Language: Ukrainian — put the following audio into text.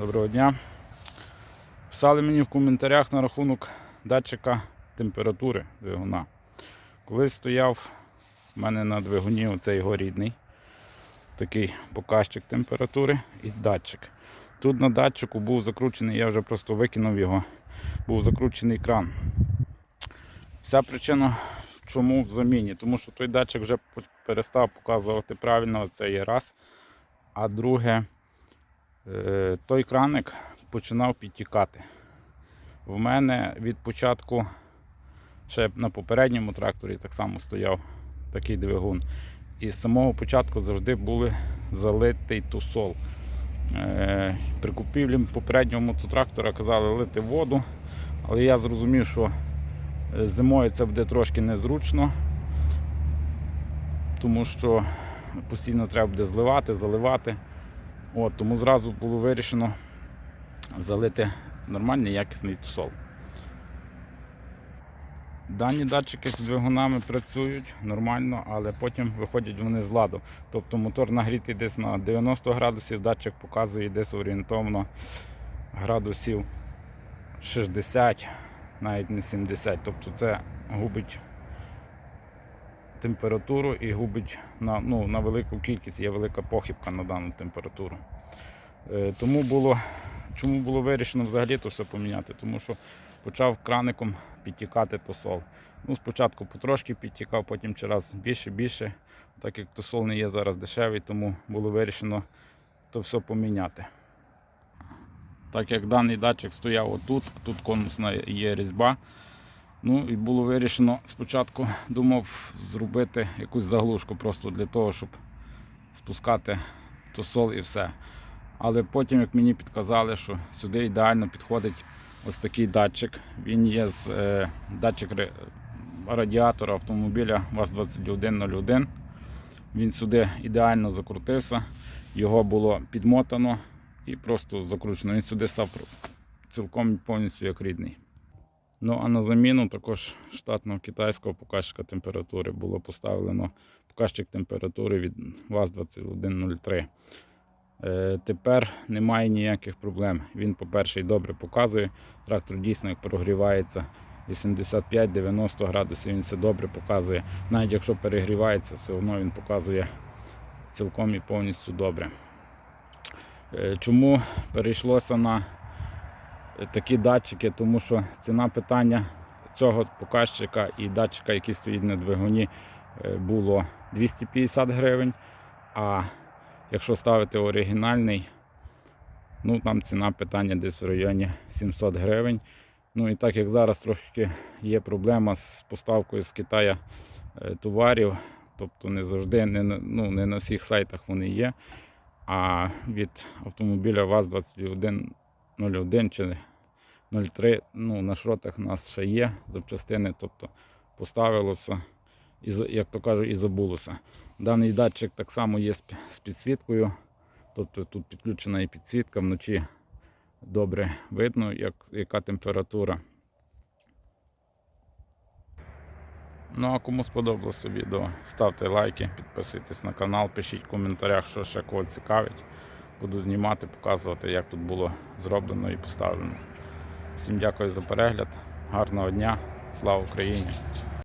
Доброго дня. Писали мені в коментарях на рахунок датчика температури двигуна. Колись стояв у мене на двигуні оцей його рідний, такий показчик температури і датчик. Тут на датчику був закручений, я вже просто викинув його, був закручений кран. Вся причина чому в заміні, тому що той датчик вже перестав показувати правильно, це є раз. А друге, той краник починав підтікати. В мене від початку, ще на попередньому тракторі так само стояв такий двигун. І з самого початку завжди були залитий тусол. Е, При купівлі попереднього мототрактора казали лити воду, але я зрозумів, що е, зимою це буде трошки незручно, тому що постійно треба буде зливати, заливати. От, тому зразу було вирішено залити нормальний якісний тусол. Дані датчики з двигунами працюють нормально, але потім виходять вони з ладу. Тобто мотор нагрітий десь на 90 градусів, датчик показує десь орієнтовно градусів 60, навіть не 70. Тобто це губить температуру і губить на, ну, на велику кількість, є велика похибка на дану температуру. Е, Тому було, чому було вирішено взагалі то все поміняти? Тому що почав краником підтікати тосол. Ну, спочатку потрошки підтікав, потім через більше більше. Так як тосол не є зараз дешевий, тому було вирішено то все поміняти. Так як даний датчик стояв отут, тут конусна є різьба. Ну і було вирішено спочатку думав зробити якусь заглушку просто для того, щоб спускати тосол і все. Але потім, як мені підказали, що сюди ідеально підходить ось такий датчик. Він є з е, датчик радіатора автомобіля ВАЗ-2101. Він сюди ідеально закрутився, його було підмотано і просто закручено. Він сюди став цілком повністю як рідний. Ну а на заміну також штатного китайського показчика температури було поставлено показчик температури від ВАЗ-2103. Е, тепер немає ніяких проблем. Він, по-перше, добре показує. Трактор дійсно як прогрівається 85-90 градусів, він все добре показує. Навіть якщо перегрівається, все одно він показує цілком і повністю добре. Е, Чому перейшлося на такі датчики? Тому що ціна питання цього показчика і датчика, який стоїть на двигуні, е, було 250 гривень. А Якщо ставити оригінальний, ну там ціна питання десь в районі 700 гривень. Ну і так як зараз трохи є проблема з поставкою з Китаю е, товарів, тобто не завжди, не, ну, не на всіх сайтах вони є. А від автомобіля ВАЗ-2101 чи 03 ну, на шротах у нас ще є запчастини, тобто поставилося і, як то кажуть, і забулося. Даний датчик так само є з підсвіткою, тобто тут підключена і підсвітка, вночі добре видно, як, яка температура. Ну а кому сподобалося відео, ставте лайки, підписуйтесь на канал, пишіть в коментарях, що ще кого цікавить. Буду знімати, показувати, як тут було зроблено і поставлено. Всім дякую за перегляд, гарного дня, слава Україні!